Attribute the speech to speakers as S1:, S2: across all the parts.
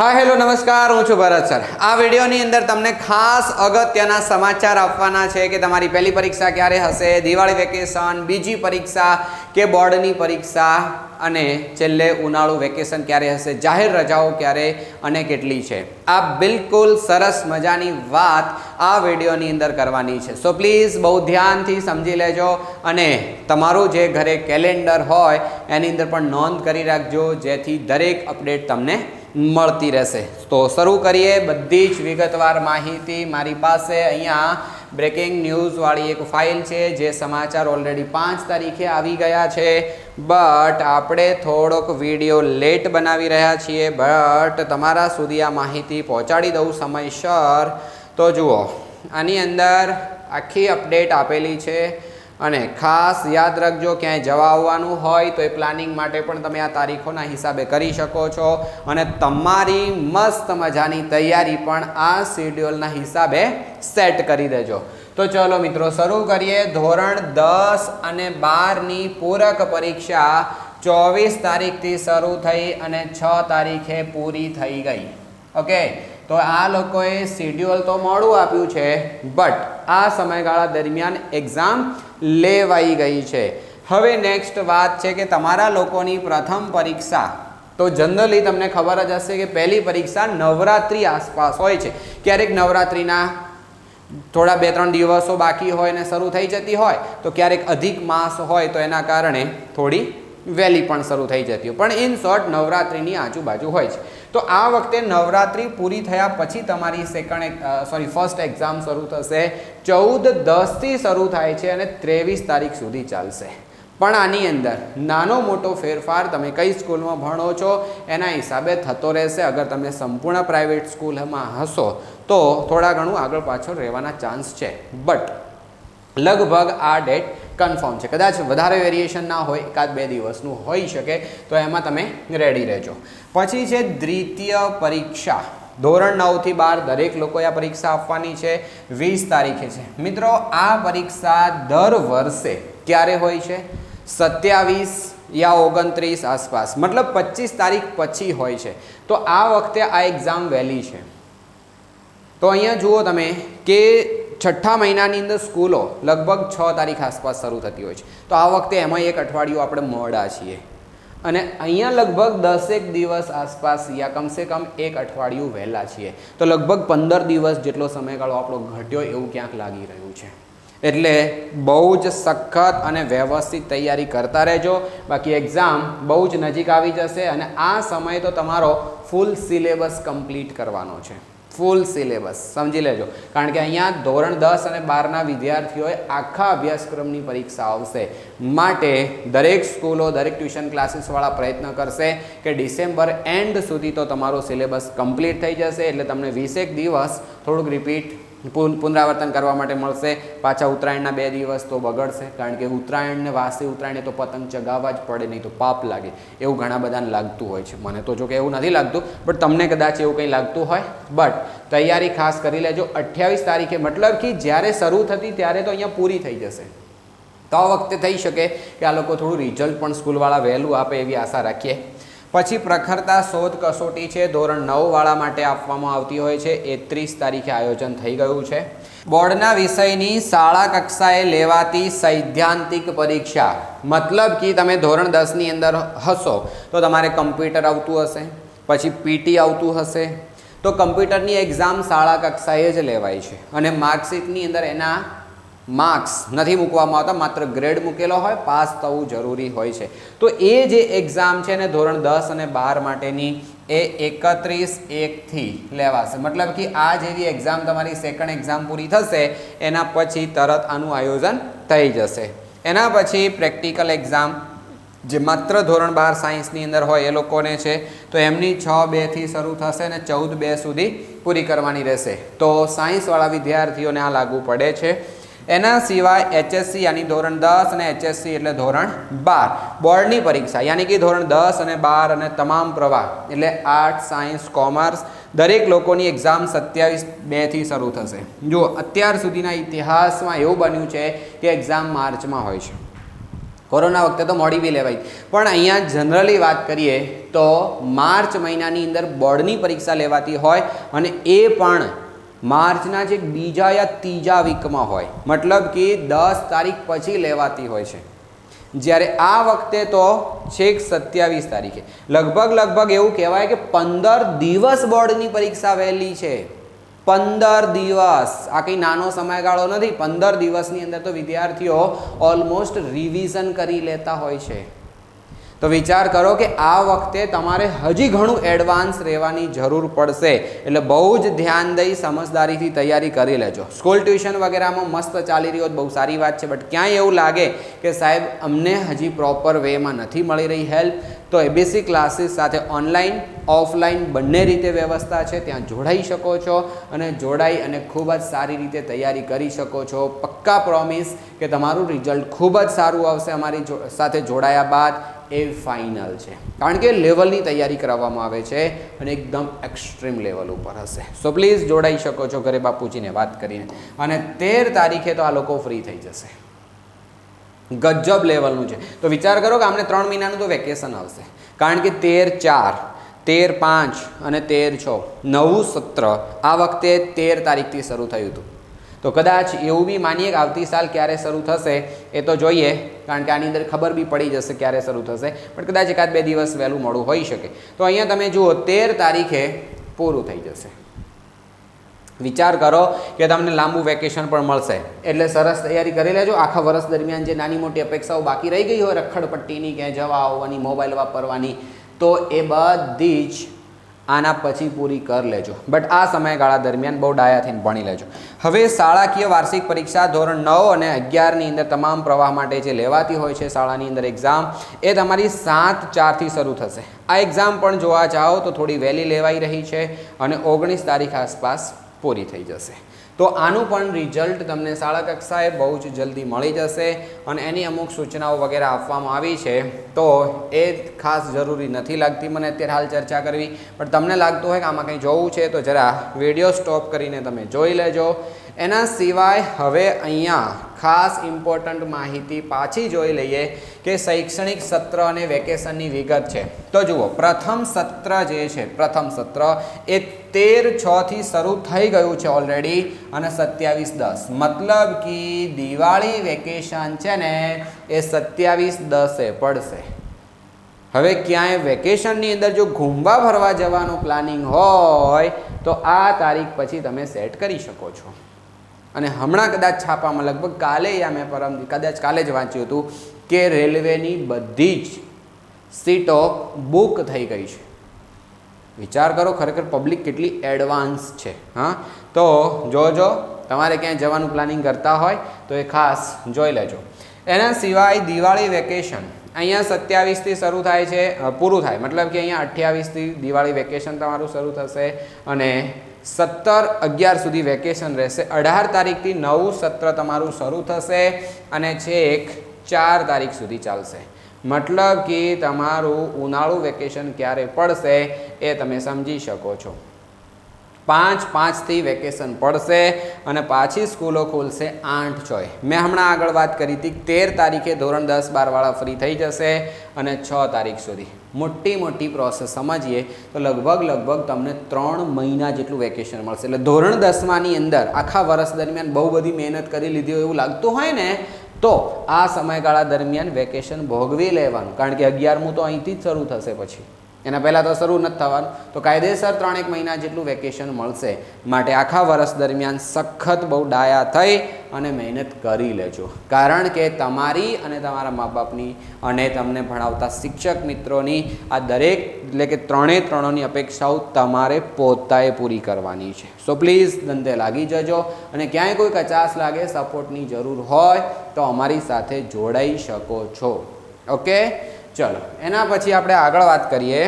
S1: હા, હેલો, નમસ્કાર. હું છું ભરત સર. આ વિડીયોની અંદર તમને ખાસ અગત્યના સમાચાર આપવાના છે કે તમારી પહેલી પરીક્ષા ક્યારે હશે, દિવાળી વેકેશન, બીજી પરીક્ષા કે બોર્ડની પરીક્ષા, અને છેલ્લે ઉનાળુ વેકેશન ક્યારે હશે, જાહેર રજાઓ ક્યારે અને કેટલી છે. આ બિલકુલ સરસ મજાની વાત આ વિડીયોની અંદર કરવાની છે. સો પ્લીઝ બહુ ધ્યાનથી સમજી લેજો અને તમારું જે ઘરે કેલેન્ડર હોય, એની અંદર પણ નોંધ કરી રાખજો, જેથી દરેક અપડેટ તમને મળતી રહેશે. તો શરૂ કરીએ બધી જ વિગતવાર માહિતી મારી પાસે. અહીંયા બ્રેકિંગ ન્યૂઝવાળી એક ફાઇલ છે, જે સમાચાર ઓલરેડી પાંચ તારીખે આવી ગયા છે. બટ આપણે થોડોક વીડિયો લેટ બનાવી રહ્યા છીએ. બટ તમારા સુધી આ માહિતી પહોંચાડી દઉં સમયસર. તો જુઓ, આની અંદર આખી અપડેટ આપેલી છે. અને ખાસ યાદ રાખજો, ક્યાંય જવા આવવાનું હોય તો એ પ્લાનિંગ માટે પણ તમે આ તારીખોના હિસાબે કરી શકો છો. અને તમારી મસ્ત મજાની તૈયારી પણ આ શેડ્યુલના હિસાબે સેટ કરી દેજો. તો ચલો મિત્રો, શરૂ કરીએ. ધોરણ દસ અને બારની પૂરક પરીક્ષા ચોવીસ તારીખથી શરૂ થઈ અને છ તારીખે પૂરી થઈ ગઈ. ઓકે તો આ લોકોએ શેડ્યુઅલ તો મોડું આપ્યું છે બટ આ સમયગાળા દરમિયાન એક્ઝામ લેવાઈ ગઈ છે. હવે નેક્સ્ટ વાત છે કે તમારા લોકોની પ્રથમ પરીક્ષા. તો જનરલી તમને ખબર જ હશે કે પહેલી પરીક્ષા નવરાત્રિ આસપાસ હોય છે. ક્યારેક નવરાત્રિના થોડા બે ત્રણ દિવસો બાકી હોય ને શરૂ થઈ જતી હોય, તો ક્યારેક અધિક માસ હોય તો એના કારણે થોડી વહેલી પણ શરૂ થઈ જતી હોય. પણ ઇન શોર્ટ નવરાત્રિની આજુબાજુ હોય છે. તો આ વખતે નવરાત્રિ પૂરી થયા પછી તમારી સેકન્ડ સોરી ફર્સ્ટ એક્ઝામ શરૂ થશે. ચૌદ દસથી શરૂ થાય છે અને ત્રેવીસ તારીખ સુધી ચાલશે. પણ આની અંદર નાનો મોટો ફેરફાર તમે કઈ સ્કૂલમાં ભણો છો એના હિસાબે થતો રહેશે. અગર તમે સંપૂર્ણ પ્રાઇવેટ સ્કૂલમાં હશો, તો થોડા ઘણું આગળ પાછળ રહેવાના ચાન્સ છે. બટ લગભગ આ ડેટ કન્ફર્મ છે. કદાચ વધારે વેરિએશન ના હોય, એકાદ બે દિવસનું હોઈ શકે, તો એમાં તમે રેડી રહેજો. પછી છે દ્વિતીય પરીક્ષા. ધોરણ નવથી બાર દરેક લોકોએ આ પરીક્ષા આપવાની છે. વીસ તારીખે છે. મિત્રો, આ પરીક્ષા દર વર્ષે ક્યારે હોય છે? સત્યાવીસ યા ઓગણત્રીસ આસપાસ. મતલબ પચીસ તારીખ પછી હોય છે. તો આ વખતે આ એક્ઝામ વહેલી છે. તો અહીંયા જુઓ તમે કે છઠ્ઠા મહિનાની અંદર સ્કૂલો લગભગ છ તારીખ આસપાસ શરૂ થતી હોય છે. તો આ વખતે એમાં એક અઠવાડિયું આપણે મોડા છીએ. અને અહીંયા લગભગ દસેક દિવસ આસપાસ યા કમસે કમ એક અઠવાડિયું વહેલા છીએ. તો લગભગ પંદર દિવસ જેટલો સમયગાળો આપણો ઘટ્યો એવું ક્યાંક લાગી રહ્યું છે. એટલે બહુ જ સખત અને વ્યવસ્થિત તૈયારી કરતા રહેજો. બાકી એક્ઝામ બહુ જ નજીક આવી જશે અને આ સમય તો તમારો ફૂલ સિલેબસ કમ્પ્લીટ કરવાનો છે. ફૂલ સિલેબસ, સમજી લેજો. કારણ કે અહીંયા ધોરણ દસ અને બારના વિદ્યાર્થીઓએ આખા અભ્યાસક્રમની પરીક્ષા આવશે. માટે દરેક સ્કૂલો, દરેક ટ્યુશન ક્લાસીસવાળા પ્રયત્ન કરશે કે ડિસેમ્બર એન્ડ સુધી તો તમારો સિલેબસ કમ્પ્લીટ થઈ જશે, એટલે તમને વીસેક દિવસ થોડુંક રિપીટ પુનરાવર્તન કરવા માટે મળશે. પાછા ઉત્તરાયણના બે દિવસ તો બગડશે, કારણ કે ઉત્તરાયણને વાસી ઉત્તરાયણે તો પતંગ ચગાવવા જ પડે, નહીં તો પાપ લાગે. એવું ઘણા બધાને લાગતું હોય છે. મને તો જો કે એવું નથી લાગતું, બટ તમને કદાચ એવું કંઈ લાગતું હોય. બટ તૈયારી ખાસ કરી લેજો. અઠ્યાવીસ તારીખે મતલબ કે જ્યારે શરૂ થતી ત્યારે તો અહીંયા પૂરી થઈ જશે. તો આ વખતે થઈ શકે કે આ લોકો થોડું રિઝલ્ટ પણ સ્કૂલવાળા વહેલું આપે એવી આશા રાખીએ. પછી પ્રખરતા શોધ કસોટી છે. ધોરણ નવવાળા માટે આપવામાં આવતી હોય છે. એકત્રીસ તારીખે આયોજન થઈ ગયું છે. બોર્ડના વિષયની શાળા કક્ષાએ લેવાતી સૈદ્ધાંતિક પરીક્ષા. મતલબ કે તમે ધોરણ દસની અંદર હશો તો તમારે કમ્પ્યુટર આવતું હશે, પછી પીટી આવતું હશે. તો કમ્પ્યુટરની એક્ઝામ શાળા કક્ષાએ જ લેવાય છે. અને માર્કશીટની અંદર એના માર્ક્સ નથી મૂકવામાં આવતા, માત્ર ગ્રેડ મૂકેલો હોય, પાસ થવું જરૂરી હોય છે. તો એ જે એક્ઝામ છે ને ધોરણ દસ અને બાર માટેની, એ એકત્રીસ એકથી લેવાશે. મતલબ કે આ જેવી એક્ઝામ તમારી સેકન્ડ એક્ઝામ પૂરી થશે, એના પછી તરત આનું આયોજન થઈ જશે. એના પછી પ્રેક્ટિકલ એક્ઝામ જે માત્ર ધોરણ બાર સાયન્સની અંદર હોય એ લોકોને છે, તો એમની છ બેથી શરૂ થશે અને ચૌદ બે સુધી પૂરી કરવાની રહેશે. તો સાયન્સવાળા વિદ્યાર્થીઓને આ લાગુ પડે છે. એના સિવાય એચએસસી યાની ધોરણ દસ અને એચએસસી એટલે ધોરણ બાર. બોર્ડની પરીક્ષા, યાની કે ધોરણ દસ અને બાર અને તમામ પ્રવાહ, એટલે આર્ટ્સ સાયન્સ, કોમર્સ, દરેક લોકોની એક્ઝામ સત્યાવીસ બેથી શરૂ થશે. જો અત્યાર સુધીના ઇતિહાસમાં એવું બન્યું છે કે એક્ઝામ માર્ચમાં હોય છે. કોરોના વખતે તો મોડી બી લેવાય. પણ અહીંયા જનરલી વાત કરીએ તો માર્ચ મહિનાની અંદર બોર્ડની પરીક્ષા લેવાતી હોય અને એ પણ માર્ચના જે બીજા યા ત્રીજા વીકમાં હોય, મતલબ કે દસ તારીખ પછી લેવાતી હોય છે. જ્યારે આ વખતે તો છેક સત્યાવીસ તારીખે. લગભગ લગભગ એવું કહેવાય કે પંદર દિવસ બોર્ડની પરીક્ષા વહેલી છે. પંદર દિવસ. આ કંઈ નાનો સમયગાળો નથી. પંદર દિવસની અંદર તો વિદ્યાર્થીઓ ઓલમોસ્ટ રિવિઝન કરી લેતા હોય છે. તો વિચાર કરો કે આ વખતે તમારે હજી ઘણું એડવાન્સ રહેવાની જરૂર પડશે. એટલે બહુ જ ધ્યાન દઈ સમજદારીથી તૈયારી કરી લેજો. સ્કૂલ ટ્યુશન વગેરેમાં મસ્ત ચાલી રહ્યો બહુ સારી વાત છે બટ ક્યાંય એવું લાગે કે સાહેબ, અમને હજી પ્રોપર વેમાં નથી મળી રહી હેલ્પ તો એબીસી ક્લાસીસ સાથે ઓનલાઈન ઓફલાઈન બંને રીતે વ્યવસ્થા છે. ત્યાં જોડાઈ શકો છો અને જોડાઈ અને ખૂબ જ સારી રીતે તૈયારી કરી શકો છો. પક્કા પ્રોમિસ કે તમારું રિઝલ્ટ ખૂબ જ સારું આવશે અમારી સાથે જોડાયા બાદ. એ ફાઇનલ છે. કારણ કે લેવલની તૈયારી કરાવવામાં આવે છે અને એકદમ એક્સ્ટ્રીમ લેવલ ઉપર હશે. સો પ્લીઝ જોડાઈ શકો છો ઘરે બાપુજીને વાત કરીને. અને તેર તારીખે તો આ લોકો ફ્રી થઈ જશે. ગજબ લેવલનું છે. તો વિચાર કરો કે આમને ત્રણ મહિનાનું તો વેકેશન આવશે. કારણ કે તેર ચાર, તેર પાંચ અને તેર છ, નવું સત્ર આ વખતે તેર તારીખથી શરૂ થયું હતું. તો કદાચ એવું બી માનીએ કે આવતી સાલ ક્યારે શરૂ થશે એ તો જોઈએ, કારણ કે આની અંદર ખબર બી પડી જશે ક્યારે શરૂ થશે. પણ કદાચ એકાદ બે દિવસ વહેલું મોડું હોઈ શકે. તો અહીંયા તમે જુઓ, તેર તારીખે પૂરું થઈ જશે. વિચાર કરો કે તમને લાંબુ વેકેશન પણ મળશે. એટલે સરસ તૈયારી કરી લેજો. આખા વર્ષ દરમિયાન જે નાની મોટી અપેક્ષાઓ બાકી રહી ગઈ હોય, રખડપટ્ટીની ક્યાંય જવા આવવાની મોબાઈલ વાપરવાની, તો એ બધી જ આના પછી પૂરી કરી લેજો. બટ આ સમયગાળા દરમિયાન બહુ ડાયા થઈને ભણી લેજો. હવે શાળાકીય વાર્ષિક પરીક્ષા ધોરણ નવ અને અગિયારની અંદર તમામ પ્રવાહ માટે જે લેવાતી હોય છે શાળાની અંદર એક્ઝામ એ તમારી સાત ચારથી શરૂ થશે. આ એક્ઝામ પણ જોવા જાઓ તો થોડી વહેલી લેવાઈ રહી છે અને ઓગણીસ તારીખ આસપાસ પૂરી થઈ જશે. તો આનું પણ રિઝલ્ટ તમને શાળા કક્ષાએ બહુ જ જલ્દી મળી જશે અને એની અમુક સૂચનાઓ વગેરે આપવામાં આવી છે. તો એ ખાસ જરૂરી નથી લાગતી મને અત્યારે હાલ ચર્ચા કરવી. પણ તમને લાગતું હોય કે આમાં કંઈ જોવું છે તો જરા વીડિયો સ્ટોપ કરીને તમે જોઈ લેજો. એના સિવાય હવે અહીંયા ખાસ ઇમ્પોર્ટન્ટ માહિતી પાછી જોઈ લઈએ કે શૈક્ષણિક સત્ર અને વેકેશનની વિગત છે. તો જુઓ, પ્રથમ સત્ર જે છે, પ્રથમ સત્ર એ તેર છથી શરૂ થઈ ગયું છે ઓલરેડી અને સત્યાવીસ દસ. મતલબ કે દિવાળી વેકેશન છે ને, એ સત્યાવીસ દસે પડશે. હવે ક્યાંય વેકેશનની અંદર જો ઘૂમવા ફરવા જવાનું પ્લાનિંગ હોય, તો આ તારીખ પછી તમે સેટ કરી શકો છો. અને હમણાં કદાચ છાપામાં લગભગ કાલે યા મેં પરમ કદાચ કાલે જ વાંચ્યું હતું કે રેલવેની બધી જ સીટો બુક થઈ ગઈ છે. વિચાર કરો ખરેખર પબ્લિક કેટલી એડવાન્સ છે, હા? તો જોજો તમારે ક્યાંય જવાનું પ્લાનિંગ કરતા હોય તો એ ખાસ જોઈ લેજો. એના સિવાય દિવાળી વેકેશન અહીંયા સત્યાવીસથી શરૂ થાય છે પૂરું થાય. મતલબ કે અહીંયા અઠ્યાવીસથી દિવાળી વેકેશન તમારું શરૂ થશે અને સત્તર અગિયાર સુધી વેકેશન રહેશે. અઢાર તારીખથી નવું સત્ર તમારું શરૂ થશે અને છેક ચાર તારીખ સુધી ચાલશે. મતલબ કે તમારું ઉનાળુ વેકેશન ક્યારે પડશે એ તમે સમજી શકો છો. પાંચ પાંચથી વેકેશન પડશે અને પાછી સ્કૂલો ખુલશે આઠ છ મેં હમણાં આગળ વાત કરી હતી તેર તારીખે ધોરણ દસ બારવાળા ફ્રી થઈ જશે અને છ તારીખ સુધી. મોટી મોટી પ્રોસેસ સમજીએ તો લગભગ લગભગ તમને ત્રણ મહિના જેટલું વેકેશન મળશે. એટલે ધોરણ દસમાની અંદર આખા વર્ષ દરમિયાન બહુ બધી મહેનત કરી લીધી હોય એવું લાગતું હોય ને, તો આ સમયગાળા દરમિયાન વેકેશન ભોગવી લેવાનું. કારણ કે અગિયારમું તો અહીંથી જ શરૂ થશે પછી. એના પહેલાં તો શરૂ નથી થવાનું. તો કાયદેસર ત્રણેક મહિના જેટલું વેકેશન મળશે. માટે આખા વર્ષ દરમિયાન સખત બહુ ડાયા થઈ અને મહેનત કરી લેજો. કારણ કે તમારી અને તમારા મા બાપની અને તમને ભણાવતા શિક્ષક મિત્રોની આ દરેક, એટલે કે ત્રણેય ત્રણોની અપેક્ષાઓ તમારે પોતાએ પૂરી કરવાની છે. સો પ્લીઝ ધંધે લાગી જજો. અને ક્યાંય કોઈ કચાશ લાગે સપોર્ટની જરૂર હોય, તો અમારી સાથે જોડાઈ શકો છો. ઓકે ચલો, એના પછી આપણે આગળ વાત કરીએ.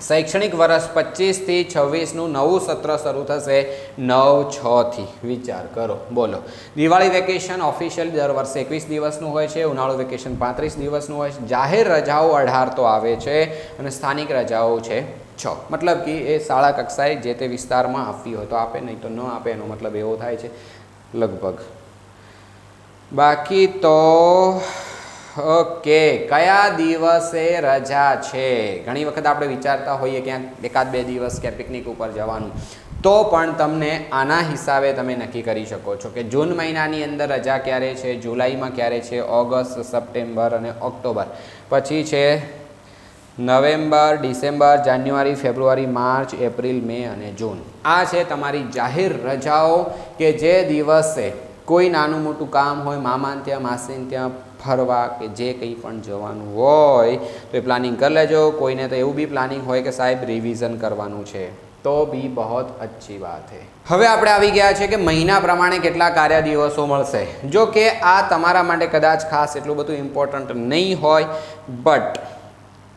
S1: શૈક્ષણિક વર્ષ પચીસથી છવ્વીસનું નવું સત્ર શરૂ થશે નવ છથી વિચાર કરો, બોલો. દિવાળી વેકેશન ઓફિશિયલી દર વર્ષે એકવીસ દિવસનું હોય છે, ઉનાળુ વેકેશન પાંત્રીસ દિવસનું હોય છે. જાહેર રજાઓ અઢાર તો આવે છે અને સ્થાનિક રજાઓ છે છ. મતલબ કે એ શાળા કક્ષાએ જે તે વિસ્તારમાં આપવી હોય તો આપે, નહીં તો ન આપે, એનો મતલબ એવો થાય છે. લગભગ. બાકી તો ઓકે, કયા દિવસે રજા છે? ઘણી વખત આપણે વિચારતા હોઈએ ક્યાંક એકાદ બે દિવસ ક્યાં પિકનિક ઉપર જવાનું. તો પણ તમને આના હિસાબે તમે નક્કી કરી શકો છો કે જૂન મહિનાની અંદર રજા ક્યારે છે, જુલાઈમાં ક્યારે છે, ઓગસ્ટ, સપ્ટેમ્બર અને ઓક્ટોબર. પછી છે November, December, January, February, March, April, May અને જૂન. આ છે તમારી જાહેર રજાઓ કે જે દિવસે કોઈ નાનું મોટું કામ હોય મામાન ત્યાં માસીને ત્યાં ફરવા કે જે કંઈ પણ જવાનું હોય તો એ પ્લાનિંગ કરી લેજો. કોઈને તો એવું બી પ્લાનિંગ હોય કે સાહેબ રિવિઝન કરવાનું છે. તો બી બહોત અચ્છી વાત હે. હવે આપણે આવી ગયા છે કે મહિના પ્રમાણે કેટલા કાર્ય દિવસો મળશે. જો કે આ તમારા માટે કદાચ ખાસ એટલું બધું ઇમ્પોર્ટન્ટ નહીં હોય બટ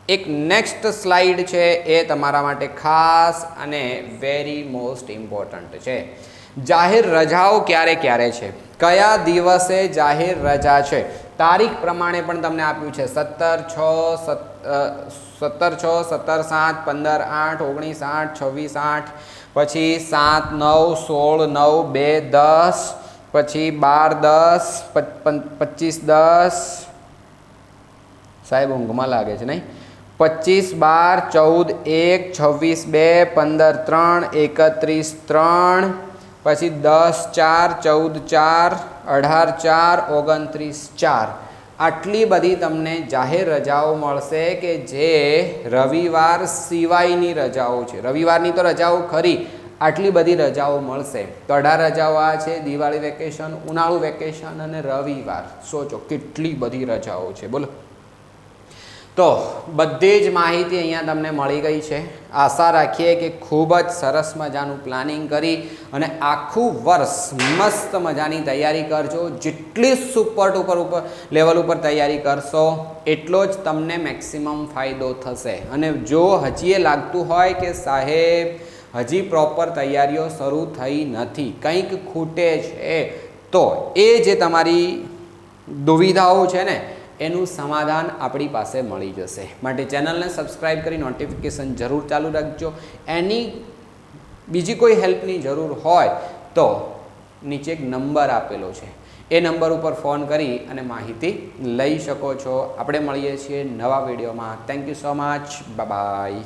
S1: એક નેક્સ્ટ સ્લાઇડ છે એ તમારા માટે ખાસ અને વેરી મોસ્ટ ઇમ્પોર્ટન્ટ છે. જાહેર રજાઓ ક્યારે ક્યારે છે? કયા દિવસે જાહેર રજા છે? તારીખ પ્રમાણે પણ તમને આપ્યું છે. સત્તર છ સત્તર છ, સત્તર સાત, પંદર આઠ, ઓગણીસ આઠ, છવ્વીસ આઠ, પછી સાત, નવ, સોળ, નવ, બે, દસ, પછી બાર, દસ પચીસ, દસ. સાહેબ, ઊંઘમાં લાગે છે નહીં? પચીસ, બાર, ચૌદ, એક, છવ્વીસ, બે, પંદર, ત્રણ, એકત્રીસ, ત્રણ પછી દસ, ચાર, ચૌદ, ચાર, અઢાર, ચાર, ઓગણત્રીસ, ચાર. આટલી બધી તમને જાહેર રજાઓ મળશે કે જે રવિવાર સિવાયની રજાઓ છે. રવિવારની તો રજાઓ ખરી. આટલી બધી રજાઓ મળશે. તો અઢાર રજાઓ આ છે, દિવાળી વેકેશન, ઉનાળુ વેકેશન અને રવિવાર. સોચો કેટલી બધી રજાઓ છે. બોલો. તો બધી જ માહિતી અહીંયા તમને મળી ગઈ છે. આશા રાખીએ કે ખૂબ જ સરસ મજાનું પ્લાનિંગ કરી અને આખું વર્ષ મસ્ત મજાની તૈયારી કરજો. જેટલી સુપર ટુપર ઉપર લેવલ ઉપર તૈયારી કરશો, એટલો જ તમને મેક્સિમમ ફાયદો થશે. અને જો હજી એ લાગતું હોય કે સાહેબ, હજી પ્રોપર તૈયારીઓ શરૂ થઈ નથી, કંઈક ખૂટે છે, તો એ જે તમારી દુવિધાઓ છે ને એનું સમાધાન આપણી પાસે મળી જશે. માટે ચેનલને સબસ્ક્રાઈબ કરી નોટિફિકેશન જરૂર ચાલુ રાખજો. એની બીજી કોઈ હેલ્પની જરૂર હોય તો નીચે એક નંબર આપેલો છે. એ નંબર ઉપર ફોન કરી અને માહિતી લઈ શકો છો. આપણે મળીએ છીએ નવા વિડીયોમાં. Thank you so much bye